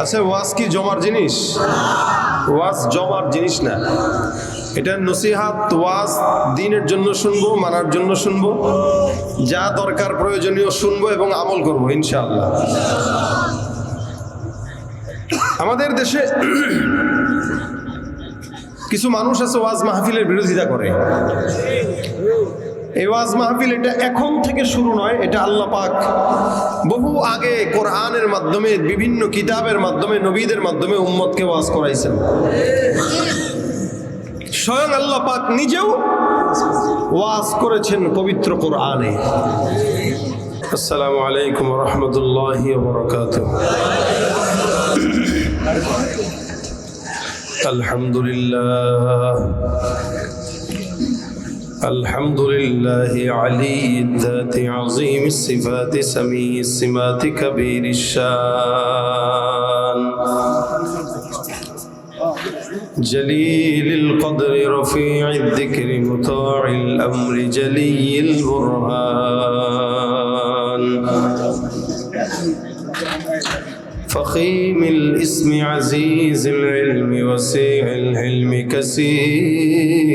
আচ্ছা ওয়াজ কি জমার জিনিস? ওয়াজ জমার জিনিস না। এটা নসিহাত, ওয়াজ দিনের জন্য শুনব, মানার জন্য শুনব। যা দরকার প্রয়োজনীয় শুনব এবং আমল করব, ইনশাআল্লাহ। আমাদের দেশে কিছু মানুষ আছে ওয়াজ মাহফিলের বিরোধিতা করে। এই ওয়াজ মাহফিল এটা এখন থেকে শুরু নয়, এটা আল্লাহ পাক বহু আগে কোরআনের মাধ্যমে, বিভিন্ন কিতাবের মাধ্যমে, নবীদের মাধ্যমে উম্মতকে ওয়াজ করাইছেন। স্বয়ং আল্লাহ পাক নিজেও ওয়াজ করেছেন পবিত্র কোরআনে। আসসালামু আলাইকুম রহমতুল্লাহ আলহামদুলিল্লাহ। الحمد لله علي الذات عظيم الصفات سميع السمات كبير الشان. جليل القدر رفيع الذكر مطاع الأمر جلي البرهان. فخيم الاسم عزيز العلم وسيع الحلم كثير.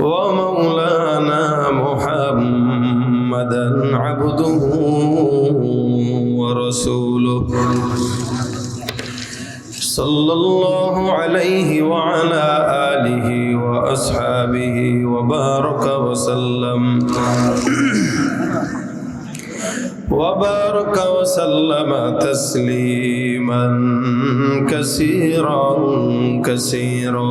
ومولانا محمدا عبده ورسوله. صلى الله عليه وعلى آله وأصحابه وبارك وسلم. وبارك وسلم تسليما كثيرا كثيرا.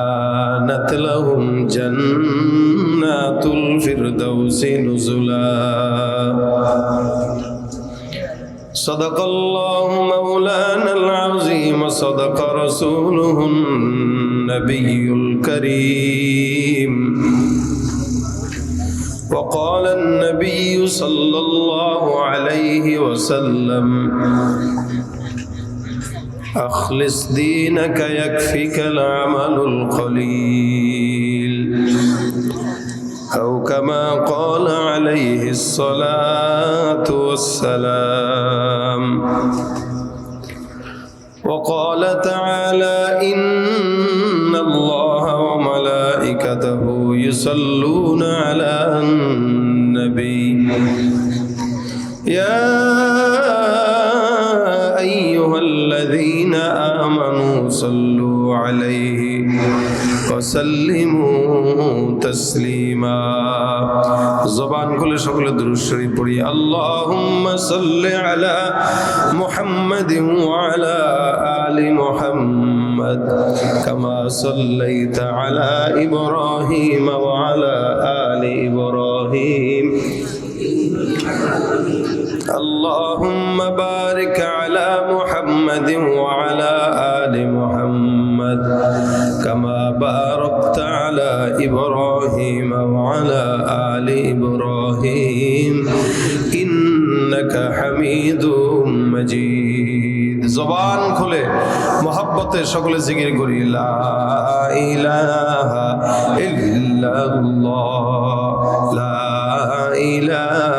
كانت لهم جنات الفردوس نزلا. صدق الله مولانا العظيم صدق رسوله النبي الكريم. وقال النبي صلى الله عليه وسلم أخلص دينك يكفك العمل القليل. أو كما قال عليه الصلاة والسلام وقال تعالى إن الله وملائكته يصلون على النبي. يا آمنوا صلوا عليه وسلموا تسليما زبان كل شغل دروشري بري اللهم صل على محمد وعلى آل محمد كما صليت على إبراهيم وعلى آل إبراهيم اللهم بارك على محمد وعلى آل محمد كما باركت على إبراهيم وعلى آل إبراهيم إن إنك حميد مجيد জবান খুলে মহাব্বতে সকলে জিকির করি লা ইলাহা ইল্লাল্লাহ লা ইলাহা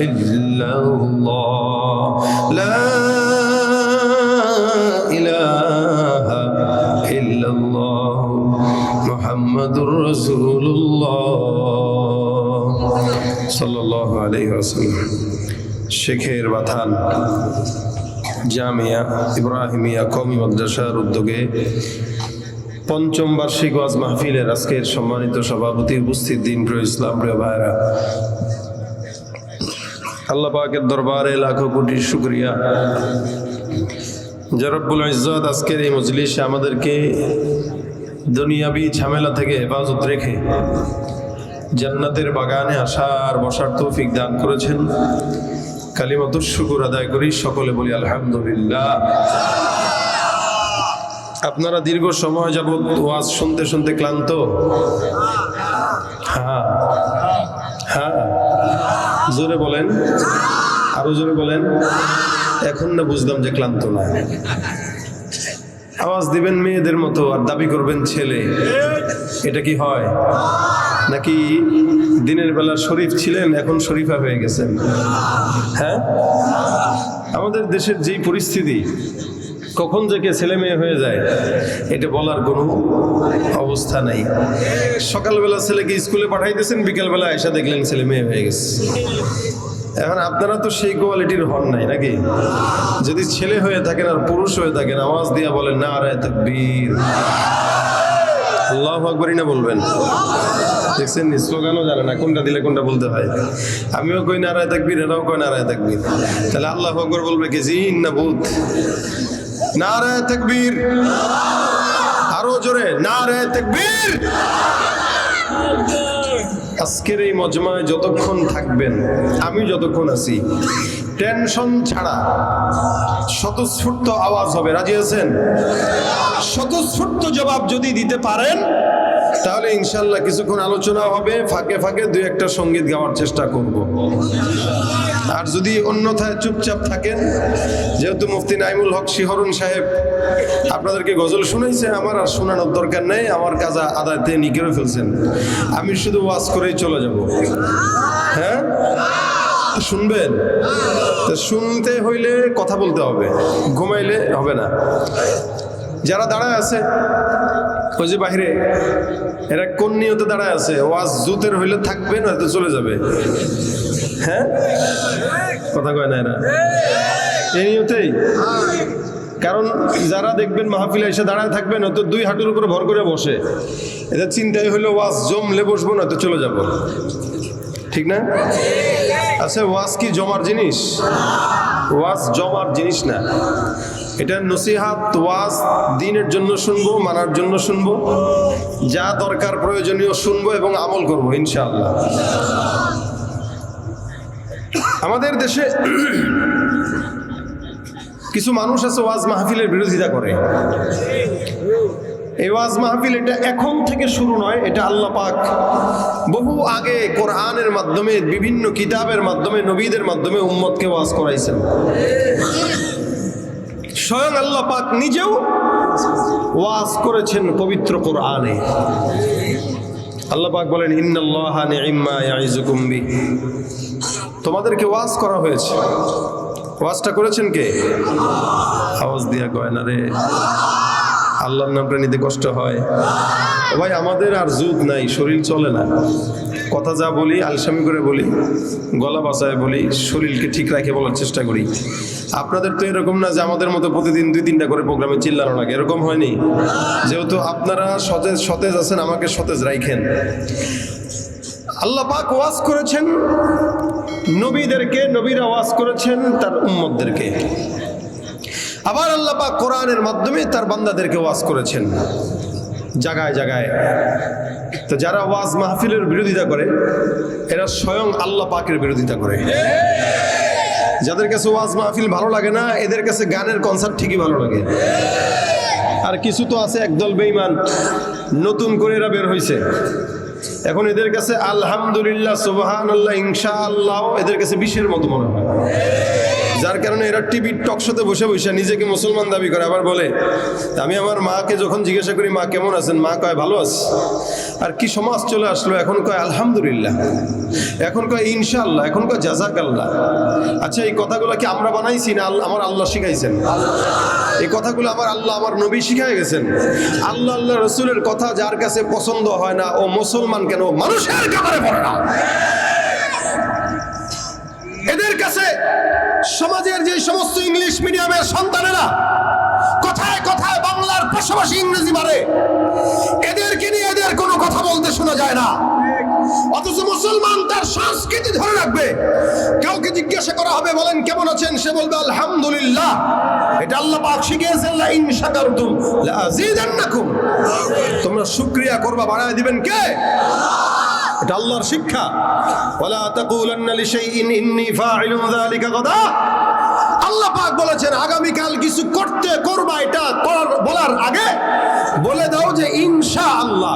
إلا الله لا إله إلا الله محمد رسول الله صلى الله عليه وسلم শেখের বাথান জামিয়া ইব্রাহিমিয়া কমি মাদ্রাসার উদ্যোগে পঞ্চম বার্ষিক ওয়াজ মাহফিলের আজকের সম্মানিত সভাপতি উপস্থিত দিন প্রিয় ইসলাম প্রিয় ভাইরা আল্লাহ পাকের দরবারে লাখো কোটি শুক্রিয়া। জরব্বুল ইজ্জত, আজকের এই মজলিসে আমাদেরকে দুনিয়াবি ঝামেলা থেকে হেফাজত রেখে জান্নাতের বাগানে আসার বসার তৌফিক দান করেছেন। কালিমাতুর শুকুর আদায় করি, সকলে বলি আলহামদুলিল্লাহ। আপনারা দীর্ঘ সময় যাবৎ ওয়াজ শুনতে শুনতে ক্লান্ত। হ্যাঁ হ্যাঁ। জোরে বলেন, আরও জোরে বলেন, এখন না বুঝলাম যে ক্লান্ত না। আওয়াজ দিবেন মেয়েদের মতো আর দাবি করবেন ছেলে। এটা কি হয়? নাকি দিনের বেলা শরীফ ছিলেন, এখন শরীফা হয়ে গেছেন? হ্যাঁ? আমাদের দেশের যেই পরিস্থিতি কখন যে কে ছেলে মেয়ে হয়ে যায়, এটা বলার কোনো অবস্থা নাই। সকালবেলা ছেলেকে স্কুলে পাঠাইতেছেন, বিকেলবেলা এসে দেখলেন ছেলে মেয়ে হয়ে গেছে। এখন আপনারা তো সেই কোয়ালিটির হন নাই নাকি? যদি ছেলে হয়ে থাকেন আর পুরুষ হয়ে থাকেন, আওয়াজ দিয়া বলেন, না আরে তকবীর। আল্লাহ আকবরই না বলবেন। দেখছেন নি স্লোগানও জানে না কোনটা দিলে কোনটা বলতে হয়। আমিও কই নারায় থাকবি এরাও কই নারায় থাকবি তাহলে আল্লাহ আকবর বলবে কি জিন না রে আরও জোরে রে তাকবীর। আজকের এই মজমায় যতক্ষণ থাকবেন, আমি যতক্ষণ আছি, টেনশন ছাড়া স্বতঃস্ফূর্ত আওয়াজ হবে। রাজি আছেন? স্বতঃস্ফূর্ত জবাব যদি দিতে পারেন তাহলে ইনশাল্লাহ কিছুক্ষণ আলোচনা হবে, ফাঁকে ফাঁকে দুই একটা সংগীত গাওয়ার চেষ্টা করব। আর যদি অন্যথায় চুপচাপ থাকেন, যেহেতু মুফতি নাইমুল হক শিহরুন সাহেব আপনাদেরকে গজল শুনাইছে, আমার আর শোনানোর দরকার নেই, আমার কাজ আদায়তে নিকেরে ফেলছেন। আমি শুধু ওয়াজ করেই চলে যাব। হ্যাঁ? শুনবেন? শুনতে হইলে কথা বলতে হবে, ঘুমাইলে হবে না। যারা দাঁড়ায় আছে ওই বাহিরে, এরা কোন নিয়তে দাঁড়ায় আছে? ওয়াজ জুতের হইলে থাকবে নয়তো চলে যাবে। হ্যাঁ? কথা কয় না এরা? এই নিয়তেই? কারণ যারা দেখবেন মাহফিলে এসে দাঁড়ায় থাকবেন হয়তো দুই হাঁটুর উপরে ভর করে বসে। এদের চিন্তাই হলো ওয়াজ জমলে বসবো নয়তো চলে যাব। ঠিক না? আচ্ছা ওয়াজ কি জমার জিনিস? ওয়াজ জমার জিনিস না। এটা নসিহাত, ওয়াজ, দিনের জন্য শুনব, মানার জন্য শুনব। যা দরকার প্রয়োজনীয় শুনব এবং আমল করব, ইনশাআল্লাহ। আমাদের দেশে কিছু মানুষ আছে ওয়াজ মাহফিলের বিরোধিতা করে। এই ওয়াজ মাহফিল এটা এখন থেকে শুরু নয়, এটা আল্লাহ পাক বহু আগে কোরআনের মাধ্যমে, বিভিন্ন কিতাবের মাধ্যমে, নবীদের মাধ্যমে উম্মতকে ওয়াজ করাইছেন। স্বয়ং আল্লাহ পাক নিজেও ওয়াজ করেছেন পবিত্র কোরআনে। আল্লাহ পাক বলেন, ইন্নাল্লাহ নি'ম্মা ইয়াইজুকুম বি। তোমাদেরকে ওয়াজ করা হয়েছে। ওয়াজটা করেছেন কে? আওয়াজ দিয়া কয় না রে। আল্লাহর নামটা নিতে কষ্ট হয়। ভাই, আমাদের আর যুগ নাই, শরীর চলে না। কথা যা বলি, আলসামি করে বলি, গলা বাঁচায় বলি, শরীরকে ঠিক রাখে বলার চেষ্টা করি। আপনাদের তো এরকম না যে আমাদের মতো প্রতিদিন দুই তিনটা করে প্রোগ্রামে চিল্লানো লাগে, এরকম হয়নি। যেহেতু আপনারা সতেজ সতেজ আছেন, আমাকে সতেজ রাখেন আল্লাহ পাক ওয়াজ করেছেন, নবীদেরকে, নবীরা ওয়াজ করেছেন, তার উম্মতদেরকে। আবার আল্লাহ পাক কোরআনের মাধ্যমে তার বান্দাদেরকে ওয়াজ করেছেন। জায়গায় জায়গায় তো যারা ওয়াজ মাহফিলের বিরোধিতা করে, এরা স্বয়ং আল্লাহ পাকের বিরোধিতা করে। যাদের কাছে ওয়াজ মাহফিল ভালো লাগে না, এদের কাছে গানের কনসার্ট ঠিকই ভালো লাগে। আর কিছু তো আছে একদল বেইমান নতুন করে এরা বের হয়েছে এখন এদের কাছে আলহামদুলিল্লাহ সুবাহান আল্লাহ ইনশা আল্লাহ এদের কাছে বিশ্বের মতো মনে হয়। যার কারণে এরা টিভির টকশোতে বসে বসে নিজেকে মুসলমান দাবি করে, আবার বলে আমি আমার মাকে যখন জিজ্ঞাসা করি, মা কেমন আছেন? মা কয়, ভালো আছে। আর কি সমাজ চলে আসলো, এখন কয়, আলহামদুলিল্লাহ। এখন কয়, ইনশাআল্লাহ। এখন কয় জাজাক আল্লাহ আচ্ছা এই কথাগুলো কি আমরা বানাইছি না আমার আল্লাহ শিখাইছেন? এই কথাগুলো আমার আল্লাহ আমার নবী শিখাই গেছেন। আল্লাহ আল্লাহ রসুলের কথা যার কাছে পছন্দ হয় না, ও মুসলমান কেন? মানুষের কাতারে পড়ে না। এদের কাছে সমাজের যে সমস্ত ইংলিশ মিডিয়ামের সন্তানেরা কথায় কথায় বাংলার পাশাপাশি ইংরেজি মারে, এদেরকে নিয়ে এদের কোনো কথা বলতে শোনা যায় না। অথচ মুসলমান তার সংস্কৃতি ধরে রাখবে। কাউকে জিজ্ঞাসা করা হবে, বলেন, কেমন আছেন? সে বলবে, আলহামদুলিল্লাহ। এটা আল্লাহ পাক শিখিয়েছেন লা ইন শাকারতুম লা আযীদান্নাকুম তোমরা শুকরিয়া করবা, বাড়ায় দিবেন কে? এটা আল্লাহর শিক্ষা। ওয়ালা তাকুলান্না লিশাইইন ইন্নী ফাইলুন যালিকা গাদা। আল্লাহ পাক বলেছেন, আগামীকাল কিছু করতে করবা এটা করার, বলার আগে বলে দাও যে ইনশা আল্লাহ